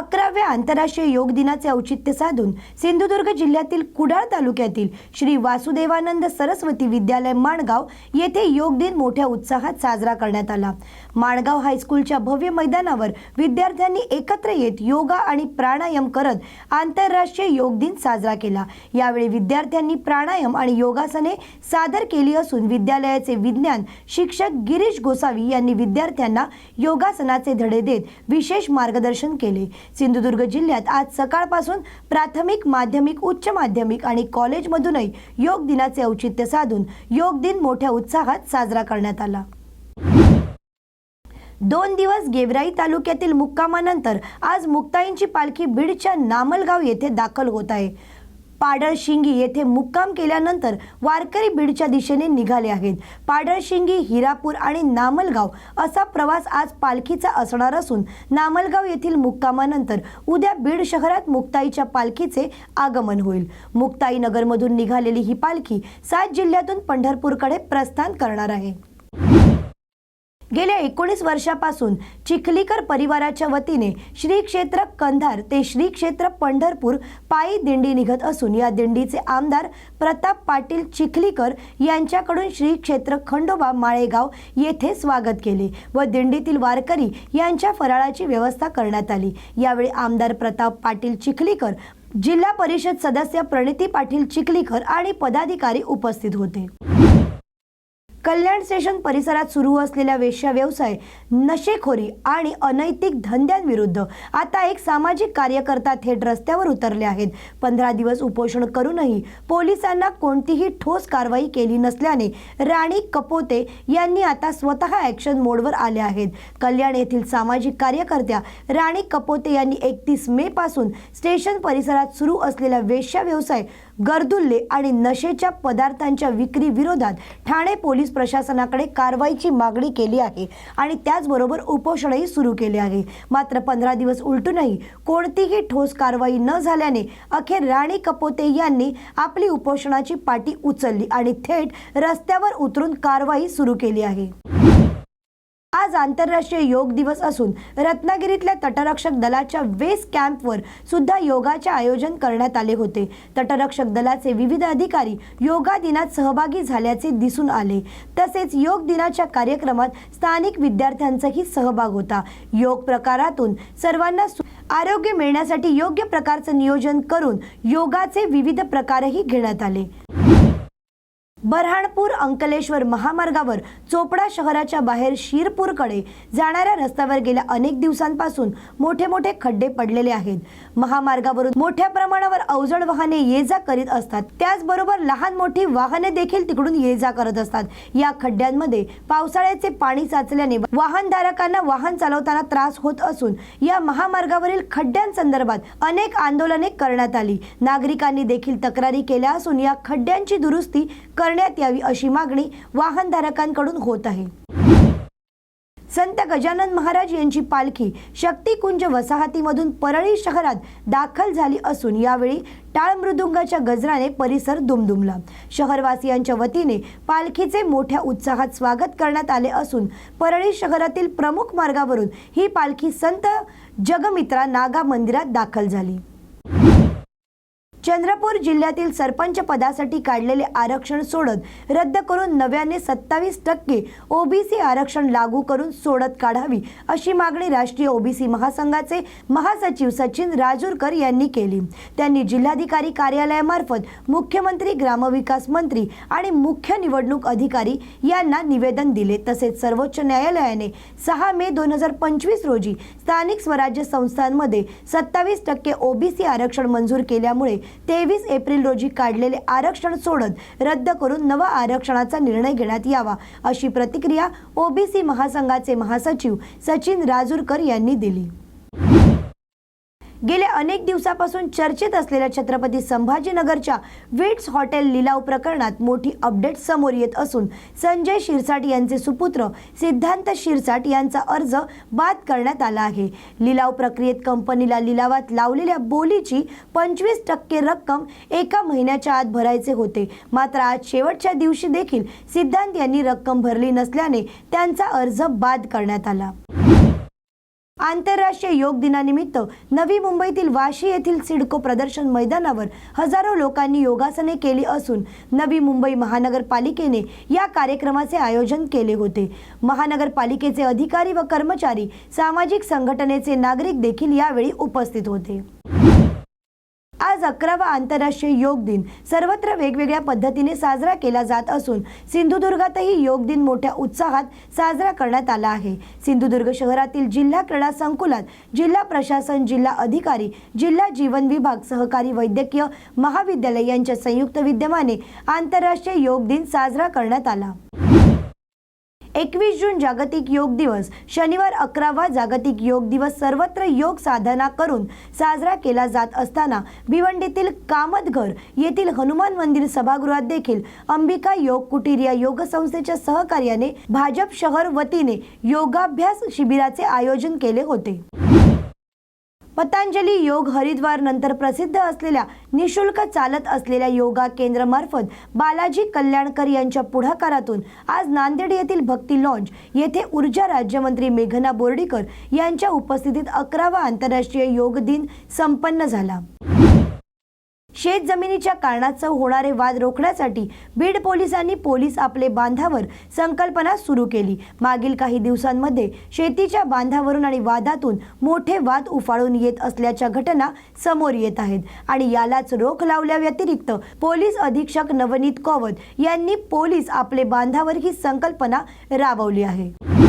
अकराव्या आंतरराष्ट्रीय योग दिनाचे औचित्य साधून सिंधुदुर्ग जिल्ह्यातील कुडाळ तालुक्यातील श्री वासुदेवानंद सरस्वती विद्यालय माणगाव येथे योग दिन मोठ्या उत्साहात साजरा करण्यात आला. माणगाव हायस्कूलच्या भव्य मैदानावर विद्यार्थ्यांनी एकत्र येत योगा आणि प्राणायाम करत आंतरराष्ट्रीय योग दिन साजरा केला. यावेळी विद्यार्थ्यांनी प्राणायाम आणि योगासने सादर केली असून विद्यालयाचे विज्ञान शिक्षक गिरीश गोसावी यांनी विद्यार्थ्यांना योगासनाचे धडे देत विशेष मार्गदर्शन केले. सिंधुदुर्ग जिल्ह्यात आज सकाळपासून प्राथमिक माध्यमिक उच्च माध्यमिक आणि कॉलेजमधूनही योग दिनाचे औचित्य साधून योग दिन मोठ्या उत्साहात साजरा करण्यात आला. दोन दिवस गेवराई तालुक्यातील मुक्कामानंतर आज मुक्ताईंची पालखी बीडच्या नामलगाव येथे दाखल होत आहे. पाडळशिंगी येथे मुक्काम केल्यानंतर वारकरी बीडच्या दिशेने निघाले आहेत. पाडळशिंगी हिरापूर आणि नामलगाव असा प्रवास आज पालखीचा असणार असून नामलगाव येथील मुक्कामानंतर उद्या बीड शहरात मुक्ताईच्या पालखीचे आगमन होईल. मुक्ताई नगरमधून निघालेली ही पालखी सात जिल्ह्यातून पंढरपूरकडे प्रस्थान करणार आहे. गेल्या एकोणीस वर्षापासून चिखलीकर परिवाराच्या वतीने श्री क्षेत्र कंधार ते श्री क्षेत्र पंढरपूर पायी दिंडी निघत असून या दिंडीचे आमदार प्रताप पाटील चिखलीकर यांच्याकडून श्री क्षेत्र खंडोबा माळेगाव येथे स्वागत केले व दिंडीतील वारकरी यांच्या फराळाची व्यवस्था करण्यात आली. यावेळी आमदार प्रताप पाटील चिखलीकर जिल्हा परिषद सदस्य प्रणिती पाटील चिखलीकर आणि पदाधिकारी उपस्थित होते. कल्याण स्टेशन परिसरात सुरू असलेल्या वेश्या व्यवसाय नशेखोरी आणि अनैतिक धंद्यांविरुद्ध आता एक सामाजिक कार्यकर्ता थेट रस्त्यावर उतरले आहेत. पंधरा दिवस उपोषण करूनही पोलिसांना कोणतीही ठोस कारवाई केली नसल्याने राणी कपोते यांनी आता स्वतः ॲक्शन मोडवर आले आहेत. कल्याण येथील सामाजिक कार्यकर्त्या राणी कपोते यांनी एकतीस मे पासून स्टेशन परिसरात सुरू असलेला वेश्या व्यवसाय गर्दुल्ले आणि नशेच्या पदार्थांच्या विक्री विरोधात ठाणे पोलीस प्रशासनाकडे कारवाईची मागणी केली आहे आणि त्याचबरोबर उपोषणही सुरू केले आहे. मात्र पंधरा दिवस उलटूनही कोणतीही ठोस कारवाई न झाल्याने अखेर राणी कपोते यांनी आपली उपोषणाची पाटी उचलली आणि थेट रस्त्यावर उतरून कारवाई सुरू केली आहे. आज आंतरराष्ट्रीय योग दिवस असून रत्नागिरीतल्या तटरक्षक दलाच्या वेस कॅम्पवर सुद्धा योगाचे आयोजन करण्यात आले होते. तटरक्षक दलाचे विविध अधिकारी योगा दिनात सहभागी झाल्याचे दिसून आले. तसेच योग दिनाच्या कार्यक्रमात स्थानिक विद्यार्थ्यांचाही सहभाग होता. योग प्रकारातून सर्वांना आरोग्य मिळण्यासाठी योग्य प्रकारचं नियोजन करून योगाचे विविध प्रकारही घेण्यात आले. बऱ्हाणपूर अंकलेश्वर महामार्गावर चोपडा शहराच्या बाहेर शिरपूरकडे जाणाऱ्या रस्त्यावर गेल्या अनेक दिवसांपासून मोठे मोठे खड्डे पडलेले आहेत. महामार्गावरून मोठ्या प्रमाणावर अवजड वाहने ये जा करीत असतात. त्याचबरोबर लहान मोठी वाहने देखील तिकडून ये जा करत असतात. या खड्ड्यांमध्ये पावसाळ्याचे पाणी साचल्याने वाहनधारकांना वाहन चालवताना त्रास होत असून या महामार्गावरील खड्ड्यांसंदर्भात अनेक आंदोलने करण्यात आली. नागरिकांनी देखील तक्रारी केल्या असून या खड्ड्यांची दुरुस्ती कर करण्यात यावी अशी मागणी वाहनधारकांकडून होत आहे. संत गजानन महाराज यांची पालखी शक्तिकुंज वसाहतीमधून परळी शहरात दाखल झाली असून यावेळी टाळ मृदुंगाच्या गजराने परिसर दुमदुमला. शहरवासियांच्या वतीने पालखीचे मोठ्या उत्साहात स्वागत करण्यात आले असून परळी शहरातील प्रमुख मार्गावरून ही पालखी संत जगमित्रा नागा मंदिरात दाखल झाली. चंद्रपूर जिल्ह्यातील सरपंच पदासाठी काढलेले आरक्षण सोडत रद्द करून नव्याने सत्तावीस टक्के ओबीसी आरक्षण लागू करून सोडत काढावी अशी मागणी राष्ट्रीय ओबीसी महासंघाचे महासचिव सचिन राजूरकर यांनी केली. त्यांनी जिल्हाधिकारी कार्यालयामार्फत मुख्यमंत्री ग्रामविकास मंत्री आणि मुख्य निवडणूक अधिकारी यांना निवेदन दिले. तसेच सर्वोच्च न्यायालयाने सहा मे दोन हजार पंचवीस रोजी स्थानिक स्वराज्य संस्थांमध्ये सत्तावीस टक्के ओबीसी आरक्षण मंजूर केल्यामुळे तेवीस एप्रिल रोजी काढलेले आरक्षण सोडत रद्द करून नवा आरक्षणाचा निर्णय घेण्यात यावा अशी प्रतिक्रिया ओबीसी महासंघाचे महासचिव सचिन राजूरकर यांनी दिली. गेल्या अनेक दिवसापासून चर्चेत असलेल्या छत्रपती संभाजीनगरच्या विट्स हॉटेल लिलाव प्रकरणात मोठी अपडेट समोर येत असून संजय शिरसाट यांचे सुपुत्र सिद्धांत शिरसाट यांचा अर्ज बाद करण्यात आला आहे. लिलाव प्रक्रियेत कंपनीला लिलावात लावलेल्या बोलीची पंचवीस टक्के रक्कम एका महिन्याच्या आत भरायचे होते. मात्र आज शेवटच्या दिवशी देखील सिद्धांत यांनी रक्कम भरली नसल्याने त्यांचा अर्ज बाद करण्यात आला. आंतरराष्ट्रीय योग दिनानिमित्त नवी मुंबईतील वाशी येथील सिडको प्रदर्शन मैदानावर हजारो लोकांनी योगासने केली असून नवी मुंबई महानगरपालिकेने या कार्यक्रमाचे आयोजन केले होते. महानगरपालिकेचे अधिकारी व कर्मचारी सामाजिक संघटनेचे नागरिक देखील यावेळी उपस्थित होते. आज अकरावा आंतरराष्ट्रीय योग दिन. सर्वत्र वेगवेगळ्या पद्धतीने साजरा केला जात असून सिंधुदुर्गातही योग दिन मोठ्या उत्साहात साजरा करण्यात आला आहे. सिंधुदुर्ग शहरातील जिल्हा क्रीडा संकुलात जिल्हा प्रशासन जिल्हा अधिकारी जिल्हा जीवन विभाग सहकारी वैद्यकीय महाविद्यालय यांच्या संयुक्त विद्यमाने आंतरराष्ट्रीय योग दिन साजरा करण्यात आला. एकवीस जून जागतिक योग दिवस. शनिवार अकरावा जागतिक योग दिवस सर्वत्र योग साधना करून साजरा केला जात असताना भिवंडीतील कामतघर येथील हनुमान मंदिर सभागृहात देखील अंबिका योग कुटीर या योग संस्थेच्या सहकार्याने भाजप शहर वतीने योगाभ्यास शिबिराचे आयोजन केले होते. पतंजली योग हरिद्वार नंतर प्रसिद्ध असलेल्या निशुल्क चालत असलेल्या योगा केंद्रामार्फत बालाजी कल्याणकर यांच्या पुढाकारातून आज नांदेड येथील भक्ती लॉन्च येथे ऊर्जा राज्यमंत्री मेघना बोर्डीकर यांच्या उपस्थितीत अकरावा आंतरराष्ट्रीय योग दिन संपन्न झाला. शेत जमिनीच्या कारणास्तव होणारे वाद रोखण्यासाठी बीड पोलिसांनी पोलीस आपले बांधावर संकल्पना सुरू केली. मागील काही दिवसांमध्ये शेतीच्या बांधावरून आणि वादातून मोठे वाद उफाळून येत असल्याच्या घटना समोर येत आहेत आणि यालाच रोख लावल्या व्यतिरिक्त पोलीस अधीक्षक नवनीत कौवत यांनी पोलीस आपले बांधावर ही संकल्पना राबवली आहे.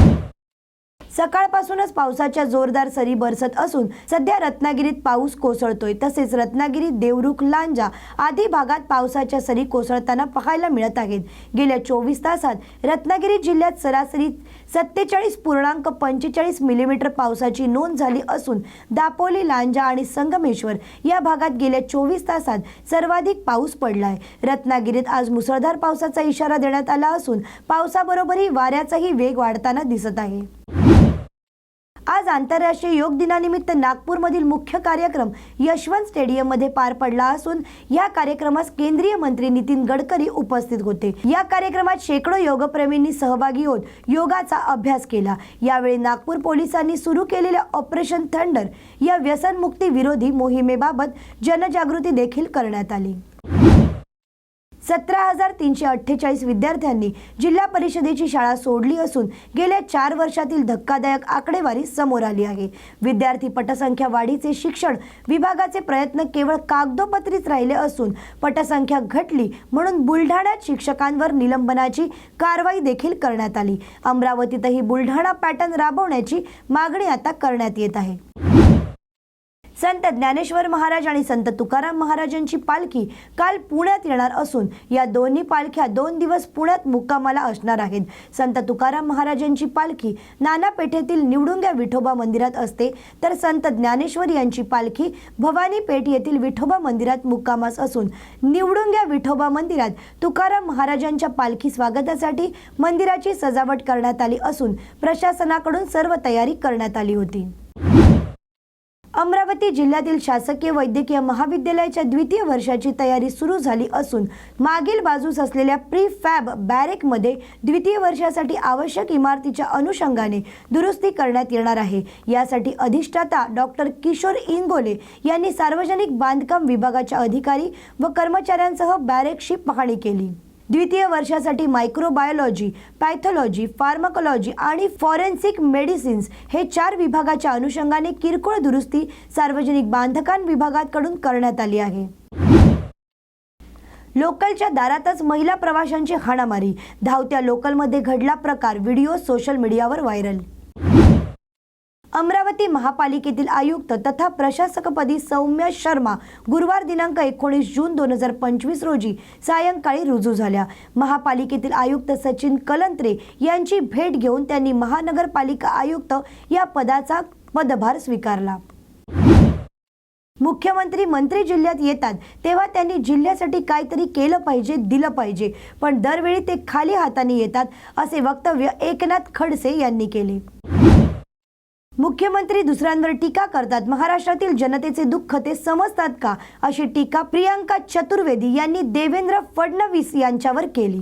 सकाळपासूनच पावसाच्या जोरदार सरी बरसत असून सध्या रत्नागिरीत पाऊस कोसळतोय. तसेच रत्नागिरी देवरुख लांजा आदी भागात पावसाच्या सरी कोसळताना पाहायला मिळत आहेत. गेल्या चोवीस तासात रत्नागिरी जिल्ह्यात सरासरी सत्तेचाळीस पूर्णांक पंचेचाळीस मिलीमीटर पावसाची नोंद झाली असून दापोली लांजा आणि संगमेश्वर या भागात गेल्या चोवीस तासात सर्वाधिक पाऊस पडलाय. रत्नागिरीत आज मुसळधार पावसाचा इशारा देण्यात आला असून पावसाबरोबरही वाऱ्याचाही वेग वाढताना दिसत आहे. आज आंतरराष्ट्रीय योग दिनानिमित्त नागपूरमधील मुख्य कार्यक्रम यशवंत स्टेडियममध्ये पार पडला असून या कार्यक्रमास केंद्रीय मंत्री नितीन गडकरी उपस्थित होते. या कार्यक्रमात शेकडो योगप्रेमींनी सहभागी होत योगाचा अभ्यास केला. यावेळी नागपूर पोलिसांनी सुरू केलेल्या ऑपरेशन थंडर या व्यसनमुक्ती विरोधी मोहिमेबाबत जनजागृती देखील करण्यात आली. सतरा हजार तीनशे अठ्ठेचाळीस विद्यार्थ्यांनी जिल्हा परिषदेची शाळा सोडली असून गेल्या चार वर्षातील धक्कादायक आकडेवारी समोर आली आहे. विद्यार्थी पटसंख्या वाढीचे शिक्षण विभागाचे प्रयत्न केवळ कागदोपत्रीच राहिले असून पटसंख्या घटली म्हणून बुलढाण्यात शिक्षकांवर निलंबनाची कारवाई देखील करण्यात आली. अमरावतीतही बुलढाणा पॅटर्न राबवण्याची मागणी आता करण्यात येत आहे. संत ज्ञानेश्वर महाराज आणि संत तुकाराम महाराजांची पालखी काल पुण्यात येणार असून या दोन्ही पालख्या दोन दिवस पुण्यात मुक्कामाला असणार आहेत. संत तुकाराम महाराजांची पालखी नाना पेठेतील निवडुंग्या विठोबा मंदिरात असते. तर संत ज्ञानेश्वर यांची पालखी भवानी पेठ येथील विठोबा मंदिरात मुक्कामास असून निवडुंग्या विठोबा मंदिरात तुकाराम महाराजांच्या पालखी स्वागतासाठी मंदिराची सजावट करण्यात आली असून प्रशासनाकडून सर्व तयारी करण्यात आली होती. अमरावती जिल्ह्यातील शासकीय वैद्यकीय महाविद्यालयाच्या द्वितीय वर्षाची तयारी सुरू झाली असून मागील बाजूस असलेल्या प्री फॅब बॅरेकमध्ये द्वितीय वर्षासाठी आवश्यक इमारतीच्या अनुषंगाने दुरुस्ती करण्यात येणार आहे. यासाठी अधिष्ठाता डॉक्टर किशोर इंगोले यांनी सार्वजनिक बांधकाम विभागाच्या अधिकारी व कर्मचाऱ्यांसह बॅरेकची पाहणी केली. द्वितीय वर्षासाठी मायक्रोबायोलॉजी पॅथॉलॉजी फार्माकोलॉजी आणि फॉरेन्सिक मेडिसिन्स हे चार विभागाच्या अनुषंगाने किरकोळ दुरुस्ती सार्वजनिक बांधकाम विभागाकडून करण्यात आली आहे. लोकलच्या दारातच महिला प्रवाशांची हाणामारी. धावत्या लोकलमध्ये घडला प्रकार. व्हिडिओ सोशल मीडियावर व्हायरल. अमरावती महापालिकेतील आयुक्त तथा प्रशासकपदी सौम्या शर्मा गुरुवार दिनांक एकोणीस जून दोन हजार पंचवीस रोजी सायंकाळी रुजू झाल्या. महापालिकेतील आयुक्त सचिन कलंत्रे यांची भेट घेऊन त्यांनी महानगरपालिका आयुक्त या पदाचा पदभार स्वीकारला. मुख्यमंत्री मंत्री जिल्ह्यात येतात तेव्हा त्यांनी जिल्ह्यासाठी काहीतरी केलं पाहिजे दिलं पाहिजे पण दरवेळी ते खाली हाताने येतात असे वक्तव्य एकनाथ खडसे यांनी केले. मुख्यमंत्री दुसऱ्यांवर टीका करतात. महाराष्ट्रातील जनतेचे दुःख ते समजतात का? अशी टीका प्रियांका चतुर्वेदी यांनी देवेंद्र फडणवीस यांच्यावर केली.